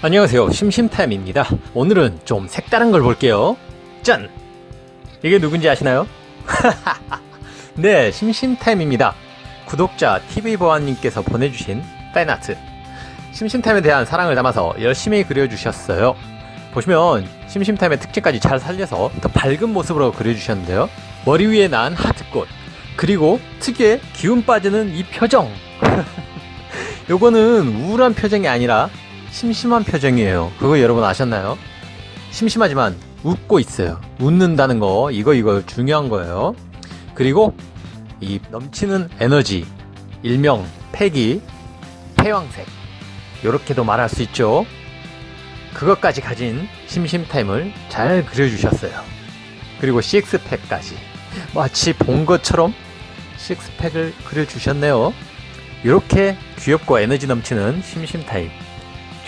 안녕하세요. 심심타임입니다. 오늘은 좀 색다른 걸 볼게요. 짠! 이게 누군지 아시나요? 네 심심타임입니다. 구독자 TV보안님께서 보내주신 팬아트. 심심타임에 대한 사랑을 담아서 열심히 그려주셨어요. 보시면 심심타임의 특징까지 잘 살려서 더 밝은 모습으로 그려주셨는데요. 머리 위에 난 하트꽃 그리고 특유의 기운 빠지는 이 표정. 요거는 우울한 표정이 아니라 심심한 표정이에요. 그거 여러분 아셨나요? 심심하지만 웃고 있어요. 웃는다는 거, 이거, 이거 중요한 거예요. 그리고 이 넘치는 에너지, 일명 패기, 패왕색. 요렇게도 말할 수 있죠. 그것까지 가진 심심타임을 잘 그려주셨어요. 그리고 식스팩까지. 마치 본 것처럼 식스팩을 그려주셨네요. 이렇게 귀엽고 에너지 넘치는 심심타임.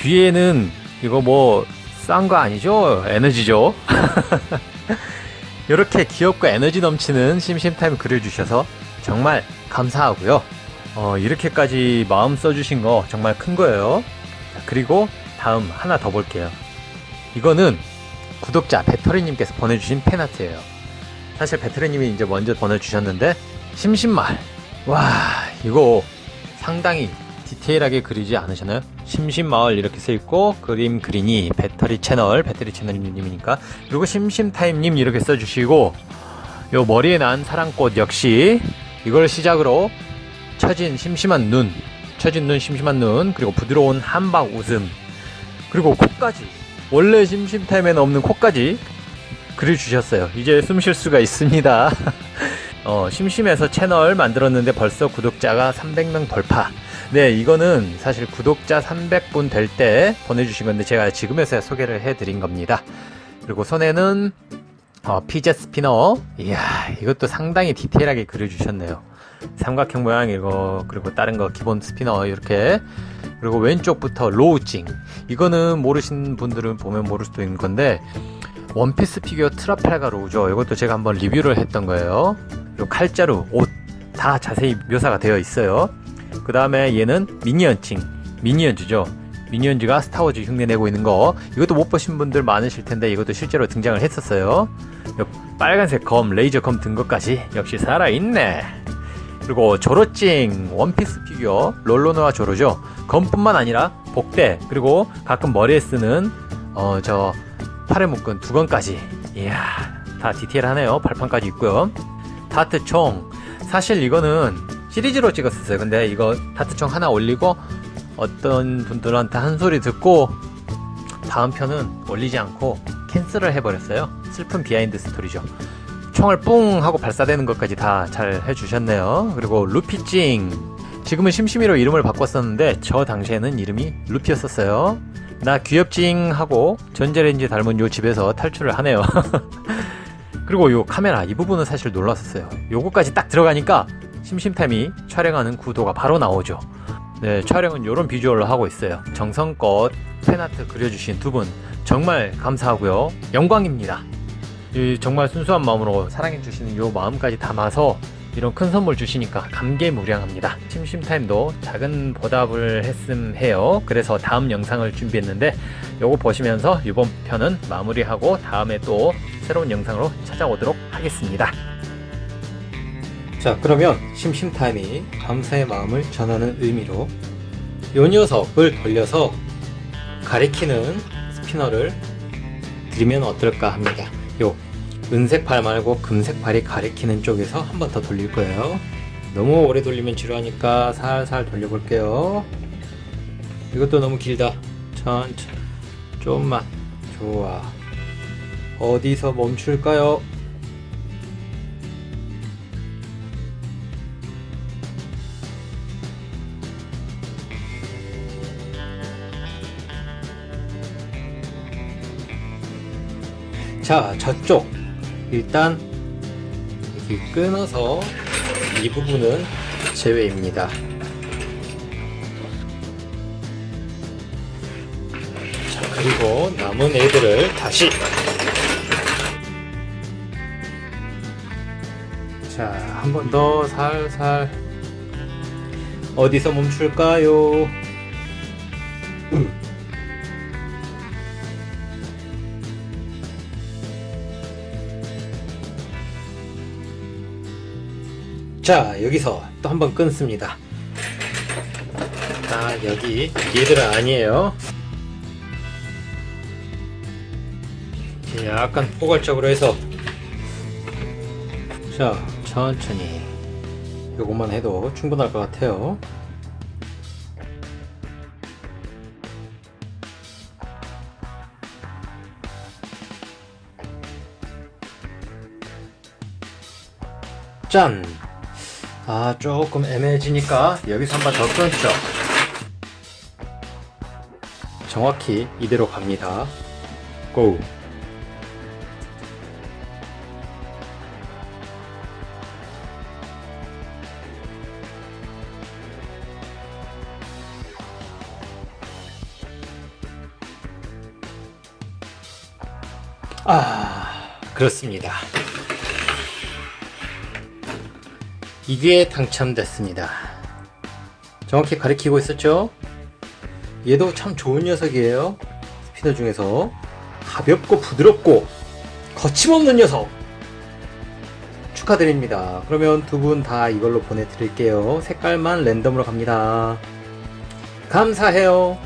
뒤에는 이거 뭐 싼 거 아니죠? 에너지죠? 이렇게 귀엽고 에너지 넘치는 심심타임 그려주셔서 정말 감사하고요. 어, 이렇게까지 마음 써주신 거 정말 큰 거예요. 자, 그리고 다음 하나 더 볼게요. 이거는 구독자 배터리님께서 보내주신 팬아트예요. 사실 배터리님이 이제 먼저 보내주셨는데 심심말 와 이거 상당히 디테일하게 그리지 않으셨나요? 심심마을 이렇게 써있고 그림 그리니 배터리 채널 배터리 채널님이니까. 그리고 심심타임님 이렇게 써주시고 요 머리에 난 사랑꽃 역시 이걸 시작으로 처진 심심한 눈 처진 눈 심심한 눈 그리고 부드러운 한박 웃음 그리고 코까지 원래 심심타임에는 없는 코까지 그려주셨어요. 이제 숨 쉴 수가 있습니다. 어, 심심해서 채널 만들었는데 벌써 구독자가 300명 돌파 네, 이거는 사실 구독자 300분 될 때 보내주신 건데 제가 지금에서야 소개를 해드린 겁니다. 그리고 손에는 어, 피제 스피너. 이야, 이것도 상당히 디테일하게 그려주셨네요. 삼각형 모양 이거 그리고 다른 거 기본 스피너 이렇게 그리고 왼쪽부터 로우징. 이거는 모르신 분들은 보면 모를 수도 있는 건데 원피스 피규어 트라팔가 로우죠. 이것도 제가 한번 리뷰를 했던 거예요. 그리고 칼자루, 옷 다 자세히 묘사가 되어 있어요. 그 다음에 얘는 미니언칭 미니언즈죠. 미니언즈가 스타워즈 흉내내고 있는 거. 이것도 못 보신 분들 많으실 텐데 이것도 실제로 등장을 했었어요. 요 빨간색 검 레이저 검 든 것까지 역시 살아있네. 그리고 조로찡 원피스 피규어 롤로노와 조로죠. 검뿐만 아니라 복대 그리고 가끔 머리에 쓰는 어 저 팔에 묶은 두건까지. 이야 다 디테일하네요. 발판까지 있고요. 다트 총. 사실 이거는 시리즈로 찍었었어요. 근데 이거 다트총 하나 올리고 어떤 분들한테 한 소리 듣고 다음 편은 올리지 않고 캔슬을 해버렸어요. 슬픈 비하인드 스토리죠. 총을 뿡 하고 발사되는 것까지 다 잘 해주셨네요. 그리고 루피찡. 지금은 심심이로 이름을 바꿨었는데 저 당시에는 이름이 루피였었어요. 나 귀엽찡 하고 전자레인지 닮은 요 집에서 탈출을 하네요. 그리고 요 카메라 이 부분은 사실 놀랐었어요. 요거까지 딱 들어가니까 심심타임이 촬영하는 구도가 바로 나오죠. 네, 촬영은 이런 비주얼로 하고 있어요. 정성껏 팬아트 그려주신 두 분 정말 감사하고요. 영광입니다. 이 정말 순수한 마음으로 사랑해주시는 요 마음까지 담아서 이런 큰 선물 주시니까 감개무량합니다. 심심타임도 작은 보답을 했음 해요. 그래서 다음 영상을 준비했는데 요거 보시면서 이번 편은 마무리하고 다음에 또 새로운 영상으로 찾아오도록 하겠습니다. 자 그러면 심심타임이 감사의 마음을 전하는 의미로 요 녀석을 돌려서 가리키는 스피너를 드리면 어떨까 합니다. 요 은색 발 말고 금색 발이 가리키는 쪽에서 한 번 더 돌릴 거예요. 너무 오래 돌리면 지루하니까 살살 돌려볼게요. 이것도 너무 길다. 천천히 좀만 좋아. 어디서 멈출까요? 자, 저쪽 일단 이렇게 끊어서 이 부분은 제외입니다. 자, 그리고 남은 애들을 다시 자, 한 번 더 살살 어디서 멈출까요? 자, 여기서 또 한번 끊습니다. 아, 여기 얘들은 아니에요. 약간 포괄적으로 해서 자, 천천히 요것만 해도 충분할 것 같아요. 짠! 아, 조금 애매해지니까 여기서 한 번 더 끊죠. 정확히 이대로 갑니다. 고! 아, 그렇습니다. 이게 당첨됐습니다. 정확히 가리키고 있었죠? 얘도 참 좋은 녀석이에요. 스피너 중에서 가볍고 부드럽고 거침없는 녀석. 축하드립니다. 그러면 두 분 다 이걸로 보내드릴게요. 색깔만 랜덤으로 갑니다. 감사해요.